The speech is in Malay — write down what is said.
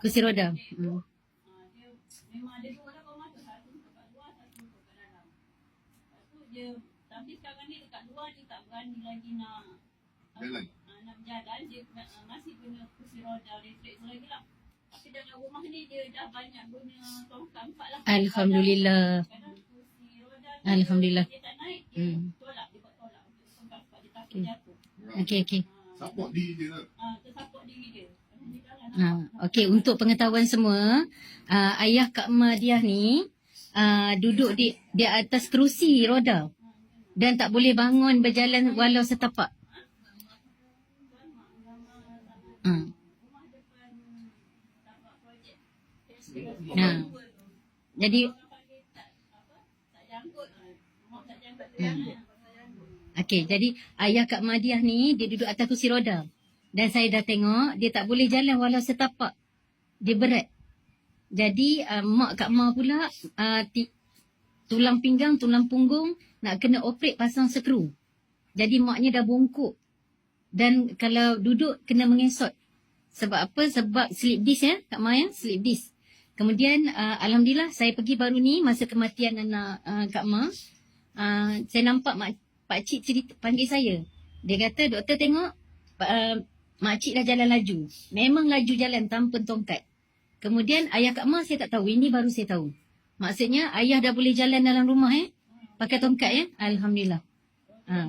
Kursi roda. Hmm. Memang ada dua orang mata satu untuk kat luar satu untuk kat dalam. Lepas tu dia tapi sekarang ni dekat luar dia tak berani lagi nak Jalan. uh, nak berjalan dia uh, masih guna kursi roda elektrik tu lagi lah. Tapi dalam rumah ni dia dah banyak guna tongkat empat lah. Alhamdulillah. Kadang kursi roda tu Alhamdulillah. Dia tak naik, dia Hmm. tolak, dia buat tolak untuk tongkat empat dia takut Okay. jatuh. Okey okey. Support diri dia lah. Ah, tersaput diri dia. Alhamdulillah lah. Ha, okey untuk pengetahuan semua, uh, ayah Kak Madiah ni uh, duduk di di atas kerusi roda dan tak boleh bangun berjalan walau setapak. Hmm. Ha. Jadi Hmm. Okey, jadi ayah Kak Madiah ni dia duduk atas kursi roda. Dan saya dah tengok dia tak boleh jalan walau setapak. Dia berat. Jadi uh, mak Kak Ma pula uh, ti- tulang pinggang, tulang punggung nak kena operate pasang skru. Jadi maknya dah bongkok. Dan kalau duduk kena mengesot. Sebab apa? Sebab slip disc ya, Kak Ma ya, slip disc. Kemudian uh, alhamdulillah saya pergi baru ni masa kematian anak uh, Kak Ma. Uh, saya nampak mak pak cik cerita panggil saya. Dia kata doktor tengok uh, mak cik dah jalan laju. Memang laju jalan tanpa tongkat. Kemudian ayah Kak Ma saya tak tahu. Ini baru saya tahu. Maksudnya ayah dah boleh jalan dalam rumah eh. Pakai tongkat ya. Alhamdulillah. Ha.